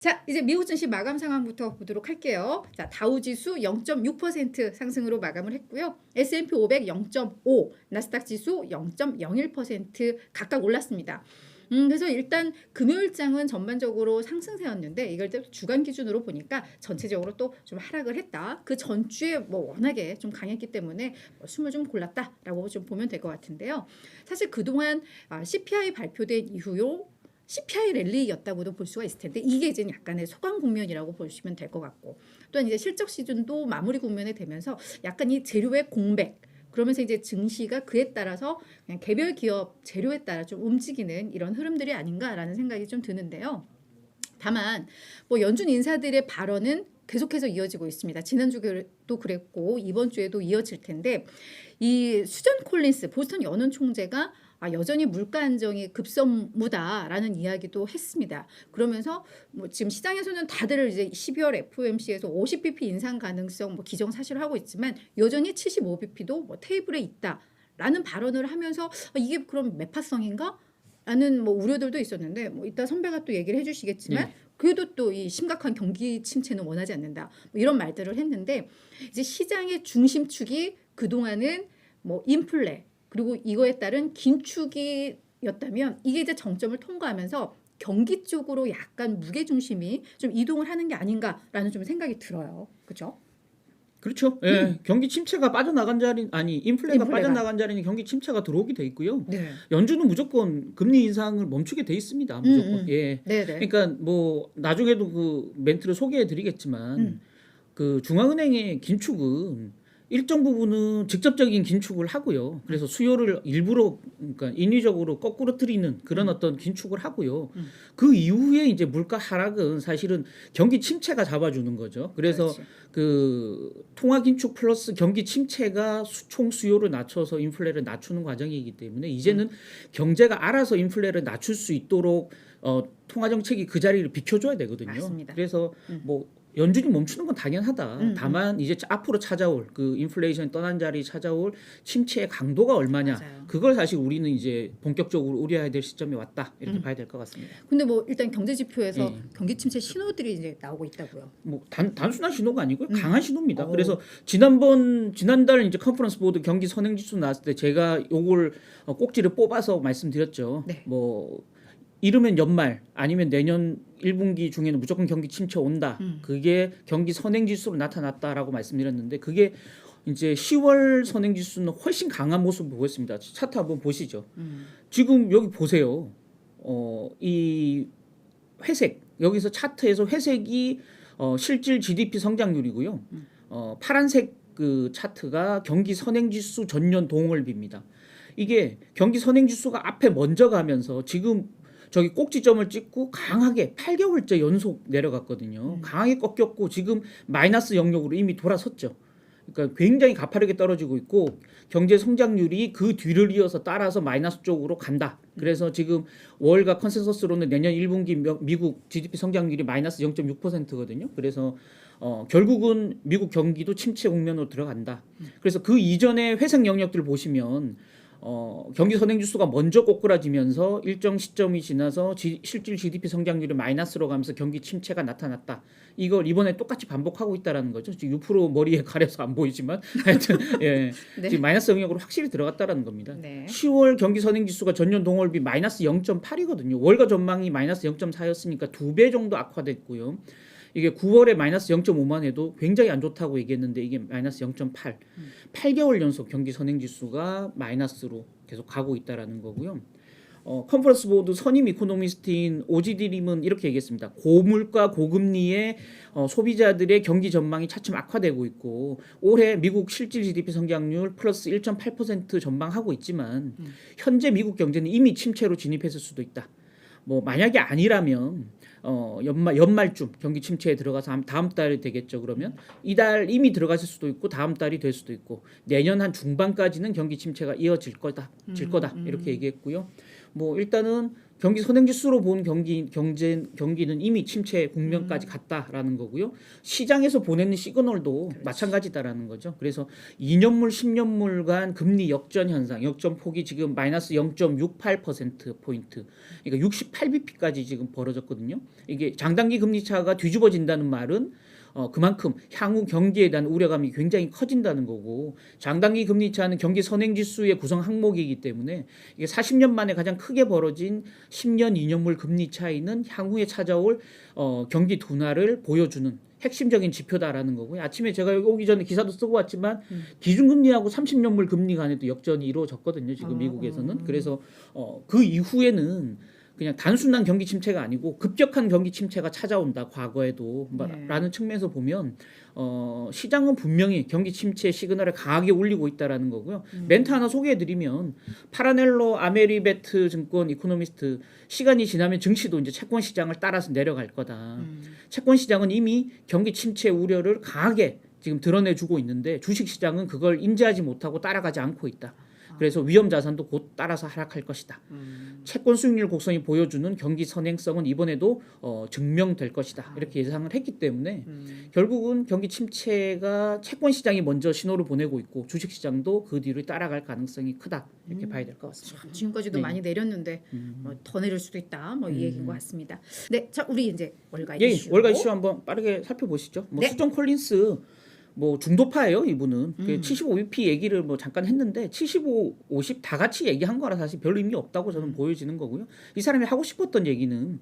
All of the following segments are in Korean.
자, 이제 미국 증시 마감 상황부터 보도록 할게요. 자, 다우 지수 0.6% 상승으로 마감을 했고요. S&P 500 0.5, 나스닥 지수 0.01% 각각 올랐습니다. 음, 그래서 일단 금요일장은 전반적으로 상승세였는데 이걸 또 주간 기준으로 보니까 전체적으로 또 좀 하락을 했다. 그 전주에 뭐 워낙에 좀 강했기 때문에 뭐 숨을 좀 골랐다라고 좀 보면 될 것 같은데요. 사실 그동안 아, CPI 발표된 이후요 CPI 랠리였다고도 볼 수가 있을 텐데 이게 이제 약간의 소강 국면이라고 보시면 될 것 같고 또한 이제 실적 시즌도 마무리 국면에 되면서 약간 이 재료의 공백 그러면서 이제 증시가 그에 따라서 그냥 개별 기업 재료에 따라 좀 움직이는 이런 흐름들이 아닌가라는 생각이 좀 드는데요. 다만 뭐 연준 인사들의 발언은 계속해서 이어지고 있습니다. 지난주에도 그랬고 이번 주에도 이어질 텐데 이 수전 콜린스 보스턴 연은 총재가 아, 여전히 물가 안정이 급선무다라는 이야기도 했습니다. 그러면서 뭐 지금 시장에서는 다들 이제 12월 FOMC에서 50bp 인상 가능성 뭐 기정사실하고 있지만 여전히 75bp도 뭐 테이블에 있다라는 발언을 하면서 아, 이게 그럼 매파성인가? 라는 뭐 우려들도 있었는데 뭐 이따 선배가 또 얘기를 해주시겠지만 네. 그래도 또 이 심각한 경기 침체는 원하지 않는다 뭐 이런 말들을 했는데 이제 시장의 중심축이 그 동안은 뭐 인플레 그리고 이거에 따른 긴축이었다면 이게 이제 정점을 통과하면서 경기 쪽으로 약간 무게 중심이 좀 이동을 하는 게 아닌가라는 좀 생각이 들어요. 그렇죠? 그렇죠. 예, 경기 침체가 빠져나간 자리 아니 인플레가, 인플레가. 빠져나간 자리는 경기 침체가 들어오게 돼 있고요. 네. 연준은 무조건 금리 인상을 멈추게 돼 있습니다. 무조건. 음, 음. 예. 네, 네. 그러니까 뭐 나중에도 그 멘트를 소개해 드리겠지만 음. 그 중앙은행의 긴축은 일정 부분은 직접적인 긴축을 하고요. 그래서 수요를 일부러 그러니까 인위적으로 거꾸로 트리는 그런 어떤 긴축을 하고요. 음. 그 이후에 이제 물가 하락은 사실은 경기 침체가 잡아주는 거죠. 그래서 그렇지. 그 통화 긴축 플러스 경기 침체가 수- 총 수요를 낮춰서 인플레를 낮추는 과정이기 때문에 이제는 음. 경제가 알아서 인플레를 낮출 수 있도록 어, 통화 정책이 그 자리를 비켜줘야 되거든요. 맞습니다. 그래서 음. 뭐 연준이 멈추는 건 당연하다. 음, 다만 이제 앞으로 찾아올 그 인플레이션이 떠난 자리 찾아올 침체의 강도가 얼마냐. 맞아요. 그걸 사실 우리는 이제 본격적으로 우려해야 될 시점이 왔다 이렇게 음. 봐야 될 것 같습니다. 근데 뭐 일단 경제 지표에서 예. 경기 침체 신호들이 이제 나오고 있다고요. 뭐 단, 단순한 신호가 아니고요 음. 강한 신호입니다. 어. 그래서 지난번 지난달 이제 컨퍼런스 보드 경기 선행 지수 나왔을 때 제가 요걸 어, 꼭지를 뽑아서 말씀드렸죠. 네. 뭐 이르면 연말 아니면 내년 1분기 중에는 무조건 경기 침체 온다. 음. 그게 경기 선행 지수로 나타났다라고 말씀드렸는데 그게 이제 10월 선행 지수는 훨씬 강한 모습을 보였습니다. 차트 한번 보시죠. 음. 지금 여기 보세요. 어, 이 회색 여기서 차트에서 회색이 어, 실질 GDP 성장률이고요. 어, 파란색 그 차트가 경기 선행 지수 전년 동월비입니다. 이게 경기 선행 지수가 앞에 먼저 가면서 지금 저기 꼭지점을 찍고 강하게 8개월째 연속 내려갔거든요. 음. 강하게 꺾였고 지금 마이너스 영역으로 이미 돌아섰죠. 그러니까 굉장히 가파르게 떨어지고 있고 경제 성장률이 그 뒤를 이어서 따라서 마이너스 쪽으로 간다. 그래서 지금 월가 컨센서스로는 내년 1분기 명- 미국 GDP 성장률이 마이너스 0.6%거든요. 그래서 어, 결국은 미국 경기도 침체 국면으로 들어간다. 그래서 그 이전의 회색 영역들 보시면 어, 경기 선행지 수가 먼저 꼬꾸라지면서 일정 시점이 지나서 지- 실질 GDP 성장률이 마이너스로 가면서 경기 침체가 나타났다. 이걸 이번에 똑같이 반복하고 있다라는 거죠. 지금 6% 머리에 가려서 안 보이지만 하여튼 예. 네. 지금 마이너스 영역으로 확실히 들어갔다라는 겁니다. 네. 10월 경기 선행지수가 전년 동월비 마이너스 0.8이거든요. 월가 전망이 마이너스 0.4였으니까 두 배 정도 악화됐고요. 이게 9월에 마이너스 0.5만 해도 굉장히 안 좋다고 얘기했는데 이게 마이너스 0.8. 8개월 연속 경기 선행지수가 마이너스로 계속 가고 있다라는 거고요. 어, 컨퍼런스 보드 선임 이코노미스트인 오지디림은 이렇게 얘기했습니다. 고물가 고금리에 어, 소비자들의 경기 전망이 차츰 악화되고 있고 올해 미국 실질 GDP 성장률 플러스 1.8% 전망하고 있지만 현재 미국 경제는 이미 침체로 진입했을 수도 있다. 뭐 만약에 아니라면 어 연말 연말쯤 경기 침체에 들어가서 한- 다음 달이 되겠죠. 그러면 이달 이미 들어갔을 수도 있고 다음 달이 될 수도 있고 내년 한 중반까지는 경기 침체가 이어질 거다. 질 거다. 이렇게 얘기했고요. 뭐 일단은 경기 선행지수로 본 경기 경제 경기는 이미 침체 국면까지 갔다라는 거고요. 시장에서 보내는 시그널도 마찬가지다라는 거죠. 그래서 2년물, 10년물 간 금리 역전 현상, 역전 폭이 지금 마이너스 0.68% 포인트. 그러니까 68bp까지 지금 벌어졌거든요. 이게 장단기 금리 차가 뒤집어진다는 말은 어, 그만큼 향후 경기에 대한 우려감이 굉장히 커진다는 거고 장단기 금리 차는 경기 선행 지수의 구성 항목이기 때문에 이게 40년 만에 가장 크게 벌어진 10년 2년물 금리 차이는 향후에 찾아올 어, 경기 둔화를 보여주는 핵심적인 지표다라는 거고요. 아침에 제가 여기 오기 전에 기사도 쓰고 왔지만 기준금리하고 30년물 금리 간에도 역전이 이루어졌거든요. 지금 어, 미국에서는. 어. 그래서 어, 그 이후에는 그냥 단순한 경기 침체가 아니고 급격한 경기 침체가 찾아온다 과거에도 뭐 네. 라는 측면에서 보면 어, 시장은 분명히 경기 침체 시그널을 강하게 울리고 있다라는 거고요. 음. 멘트 하나 소개해드리면 파라넬로 아메리베트 증권 이코노미스트 시간이 지나면 증시도 이제 채권 시장을 따라서 내려갈 거다. 음. 채권 시장은 이미 경기 침체 우려를 강하게 지금 드러내주고 있는데 주식 시장은 그걸 인지하지 못하고 따라가지 않고 있다. 그래서 위험 자산도 곧 따라서 하락할 것이다. 음. 채권 수익률 곡선이 보여주는 경기 선행성은 이번에도 어, 증명될 것이다. 이렇게 예상을 했기 때문에 음. 결국은 경기 침체가 채권 시장이 먼저 신호를 보내고 있고 주식 시장도 그 뒤를 따라갈 가능성이 크다. 이렇게 봐야 될 것 같습니다. 참, 지금까지도 네. 많이 내렸는데 음. 뭐 더 내릴 수도 있다. 뭐이 얘기인 것 같습니다. 네, 자 우리 이제 월가 예, 이슈. 월가 이슈 한번 빠르게 살펴보시죠. 뭐 네. 수정 콜린스 뭐 중도파예요 이분은 그 음. 75bp 얘기를 뭐 잠깐 했는데 75, 50 다 같이 얘기한 거라 사실 별 의미 없다고 음. 저는 보여지는 거고요. 이 사람이 하고 싶었던 얘기는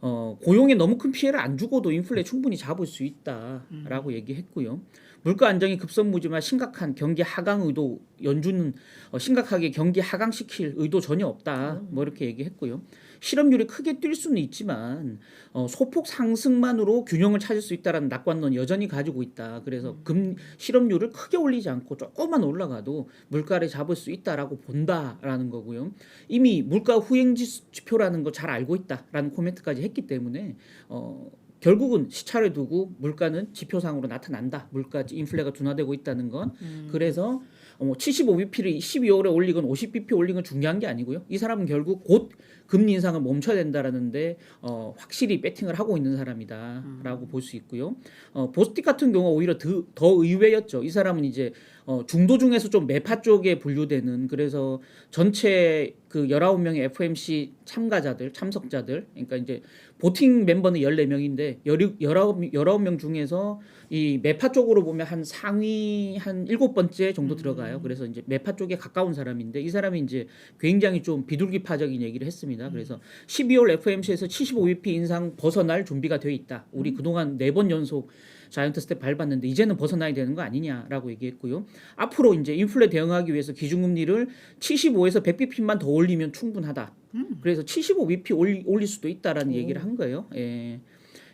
어, 고용에 너무 큰 피해를 안 주고도 인플레 충분히 잡을 수 있다라고 음. 얘기했고요. 물가 안정이 급선무지만 심각한 경기 하강 의도 연준은 어, 심각하게 경기 하강시킬 의도 전혀 없다. 음. 뭐 이렇게 얘기했고요. 실업률이 크게 뛸 수는 있지만 어, 소폭 상승만으로 균형을 찾을 수 있다라는 낙관론 여전히 가지고 있다. 그래서 금 실업률을 크게 올리지 않고 조금만 올라가도 물가를 잡을 수 있다라고 본다라는 거고요. 이미 물가 후행 지- 지표라는 거 잘 알고 있다라는 코멘트까지 했기 때문에 어, 결국은 시차를 두고 물가는 지표상으로 나타난다. 물가 인플레가 둔화되고 있다는 건 음. 그래서 어, 75bp를 12월에 올리건 50bp 올린 건 중요한 게 아니고요. 이 사람은 결국 곧 금리 인상을 멈춰야 된다라는데 어, 확실히 배팅을 하고 있는 사람이다라고 볼수 있고요. 어, 보스틱 같은 경우가 오히려 더, 더 의외였죠. 이 사람은 이제 어, 중도 중에서 좀 매파 쪽에 분류되는 그래서 전체 그 19명의 FMC 참가자들, 참석자들, 그러니까 이제 보팅 멤버는 14명인데 19, 19명 중에서 이 매파 쪽으로 보면 한 상위 한 일곱 번째 정도 들어가요. 그래서 이제 매파 쪽에 가까운 사람인데 이 사람이 이제 굉장히 좀 비둘기파적인 얘기를 했습니다. 그래서 12월 FMC에서 75bp 인상 벗어날 준비가 돼 있다. 우리 그동안 네 번 연속 자이언트 스텝 밟았는데 이제는 벗어나야 되는 거 아니냐라고 얘기했고요. 앞으로 이제 인플레 대응하기 위해서 기준금리를 75에서 100bp만 더 올리면 충분하다. 그래서 75bp 올리, 올릴 수도 있다라는 오. 얘기를 한 거예요. 예.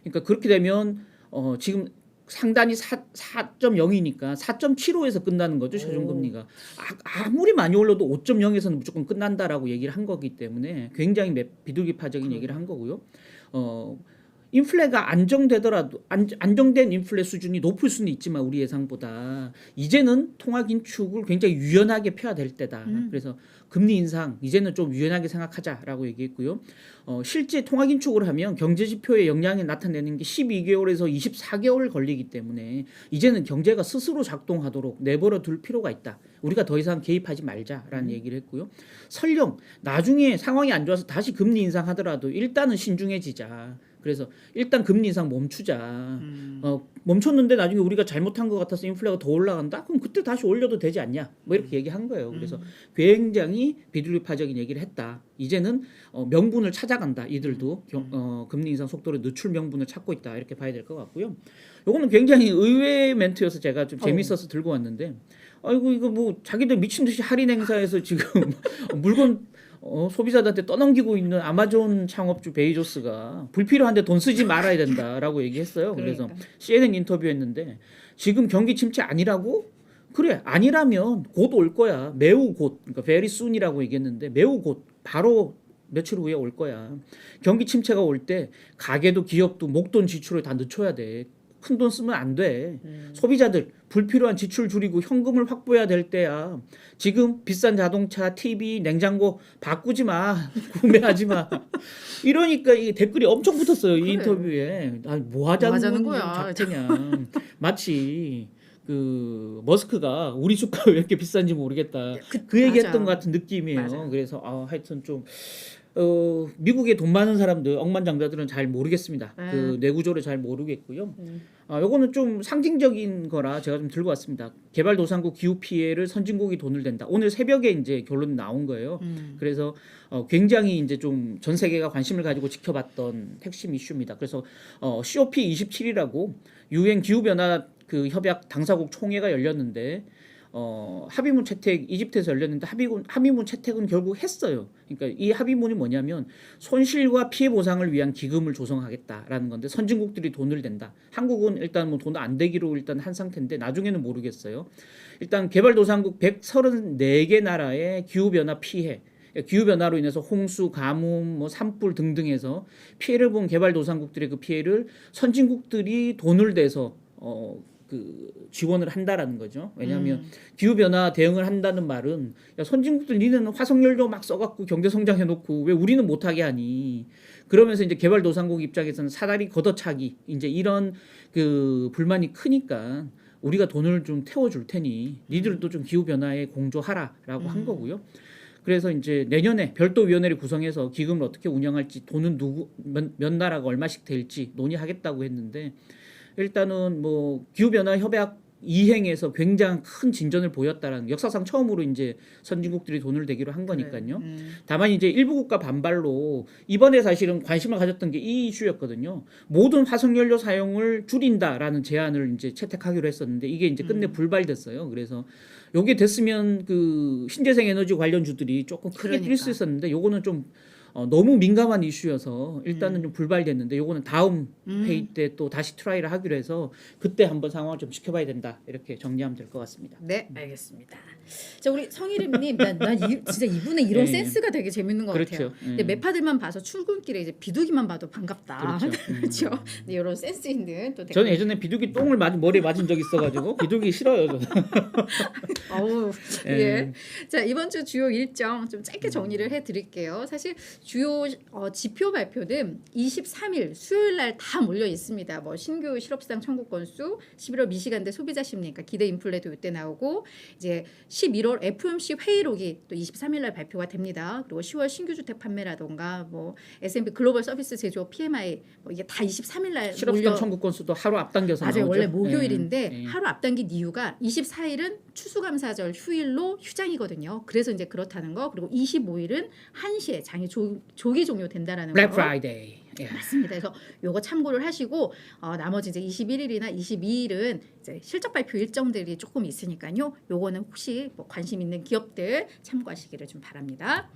그러니까 그렇게 되면 어, 지금 상단이 4, 4.0이니까 4.75에서 끝나는 거죠 최종 금리가. 아, 아무리 많이 올려도 5.0에서는 무조건 끝난다라고 얘기를 한 거기 때문에 굉장히 매- 비둘기파적인 얘기를 한 거고요. 어, 인플레가 안정되더라도 안, 안정된 인플레 수준이 높을 수는 있지만 우리 예상보다 이제는 통화 긴축을 굉장히 유연하게 펴야 될 때다. 음. 그래서 금리 인상 이제는 좀 유연하게 생각하자라고 얘기했고요. 어, 실제 통화 긴축을 하면 경제 지표에 영향이 나타내는 게 12개월에서 24개월 걸리기 때문에 이제는 경제가 스스로 작동하도록 내버려 둘 필요가 있다. 우리가 더 이상 개입하지 말자라는 얘기를 했고요. 설령 나중에 상황이 안 좋아서 다시 금리 인상하더라도 일단은 신중해지자. 그래서 일단 금리 인상 멈추자. 음. 어, 멈췄는데 나중에 우리가 잘못한 것 같아서 인플레가 더 올라간다? 그럼 그때 다시 올려도 되지 않냐? 뭐 이렇게 얘기한 거예요. 그래서 굉장히 비둘기파적인 얘기를 했다. 이제는 어, 명분을 찾아간다. 이들도 경- 어, 금리 인상 속도를 늦출 명분을 찾고 있다. 이렇게 봐야 될 것 같고요. 요거는 굉장히 의외의 멘트여서 제가 좀 어. 재밌어서 들고 왔는데, 아이고 이거 뭐 자기들 미친 듯이 할인 행사에서 지금 물건 어, 소비자들한테 떠넘기고 있는 아마존 창업주 베이조스가 불필요한데 돈 쓰지 말아야 된다라고 얘기했어요. 그래서 그러니까. CNN 인터뷰했는데 지금 경기 침체 아니라고? 그래 아니라면 곧 올 거야 매우 곧 그러니까 very soon이라고 얘기했는데 매우 곧 바로 며칠 후에 올 거야 경기 침체가 올 때 가게도 기업도 목돈 지출을 다 늦춰야 돼 큰 돈 쓰면 안 돼. 음. 소비자들 불필요한 지출 줄이고 현금을 확보해야 될 때야. 지금 비싼 자동차, TV, 냉장고 바꾸지 마. 구매하지 마. 이러니까 이 댓글이 엄청 붙었어요. 이 그래. 인터뷰에. 아, 뭐뭐 하자는, 하자는 거야. 자체냐. 마치 그 머스크가 우리 주가 왜 이렇게 비싼지 모르겠다. 그, 그 얘기했던. 것 같은 느낌이에요. 맞아. 그래서 아, 하여튼 좀 어, 미국에 돈 많은 사람들, 억만장자들은 잘 모르겠습니다. 네. 그 뇌구조를 잘 모르겠고요. 음. 아, 요거는 좀 상징적인 거라 제가 좀 들고 왔습니다. 개발도상국 기후 피해를 선진국이 돈을 댄다. 오늘 새벽에 이제 결론 나온 거예요. 음. 그래서 어, 굉장히 이제 좀 전 세계가 관심을 가지고 지켜봤던 핵심 이슈입니다. 그래서 어, COP 27이라고 유엔 기후 변화 그 협약 당사국 총회가 열렸는데 어, 합의문 채택 이집트에서 열렸는데 합의문 합의문 채택은 결국 했어요. 그러니까 이 합의문이 뭐냐면 손실과 피해 보상을 위한 기금을 조성하겠다라는 건데 선진국들이 돈을 댄다. 한국은 일단 뭐 돈 안 되기로 일단 한 상태인데 나중에는 모르겠어요. 일단 개발도상국 134개 나라의 기후 변화 피해 기후 변화로 인해서 홍수, 가뭄, 뭐 산불 등등해서 피해를 본 개발도상국들의 그 피해를 선진국들이 돈을 대서 어 그 지원을 한다라는 거죠. 왜냐하면 음. 기후 변화 대응을 한다는 말은 야 선진국들 니는 화석연료 막 써갖고 경제 성장해 놓고 왜 우리는 못하게 하니? 그러면서 이제 개발도상국 입장에서는 사다리 걷어차기 이제 이런 그 불만이 크니까 우리가 돈을 좀 태워줄 테니 니들도 좀 기후 변화에 공조하라라고 한 거고요. 그래서 이제 내년에 별도 위원회를 구성해서 기금을 어떻게 운영할지 돈은 누구 몇, 몇 나라가 얼마씩 될지 논의하겠다고 했는데 일단은 뭐 기후 변화 협약 이행에서 굉장히 큰 진전을 보였다라는 역사상 처음으로 이제 선진국들이 돈을 대기로 한 거니까요. 음. 다만 이제 일부 국가 반발로 이번에 사실은 관심을 가졌던 게 이 이슈였거든요. 모든 화석연료 사용을 줄인다라는 제안을 이제 채택하기로 했었는데 이게 이제 끝내 음. 불발됐어요. 그래서 요게 됐으면 그 신재생 에너지 관련주들이 조금 크게 뛸수 그러니까. 있었는데 요거는 좀 어, 너무 민감한 이슈여서 일단은 좀 불발됐는데 요거는 다음 음. 회의 때 또 다시 트라이를 하기로 해서 그때 한번 상황을 좀 지켜봐야 된다 이렇게 정리하면 될 것 같습니다. 네, 알겠습니다. 자, 우리 성희림님, 난, 난 이, 진짜 이분의 이런 예, 예. 센스가 되게 재밌는 것 그렇죠. 같아요. 예. 근데 매파들만 봐서 출근길에 이제 비둘기만 봐도 반갑다. 그렇죠. 음. 그렇죠. 네, 이런 센스 있는 또 댓글. 저는 예전에 비둘기 똥을 맞 머리에 맞은 적 있어가지고 비둘기 싫어요 저는. 어우, 예. 예. 자 이번 주 주요 일정 좀 짧게 정리를 해드릴게요. 사실 주요 어, 지표 발표는 23일 수요일 날 다 몰려 있습니다. 뭐 신규 실업수당 청구 건수, 11월 미시간대 소비자 심리, 그러니까 기대 인플레도 이때 나오고 이제 11월 FOMC 회의록이 또 23일 날 발표가 됩니다. 그리고 10월 신규 주택 판매라던가 뭐 S&P 글로벌 서비스 제조 PMI 뭐 이게 다 23일 날 실업수당 청구 건수도 하루 앞당겨서 맞아요. 나오죠. 원래 목요일인데 예, 예. 하루 앞당긴 이유가 24일은 추수감사절 휴일로 휴장이거든요. 그래서 이제 그렇다는 거. 그리고 25일은 1시에 장이 조, 조기 종료된다라는 블랙 거. 프라이데이. 예. 맞습니다. 그래서 요거 참고를 하시고 어, 나머지 이제 21일이나 22일은 이제 실적 발표 일정들이 조금 있으니까요. 요거는 혹시 뭐 관심 있는 기업들 참고하시기를 좀 바랍니다.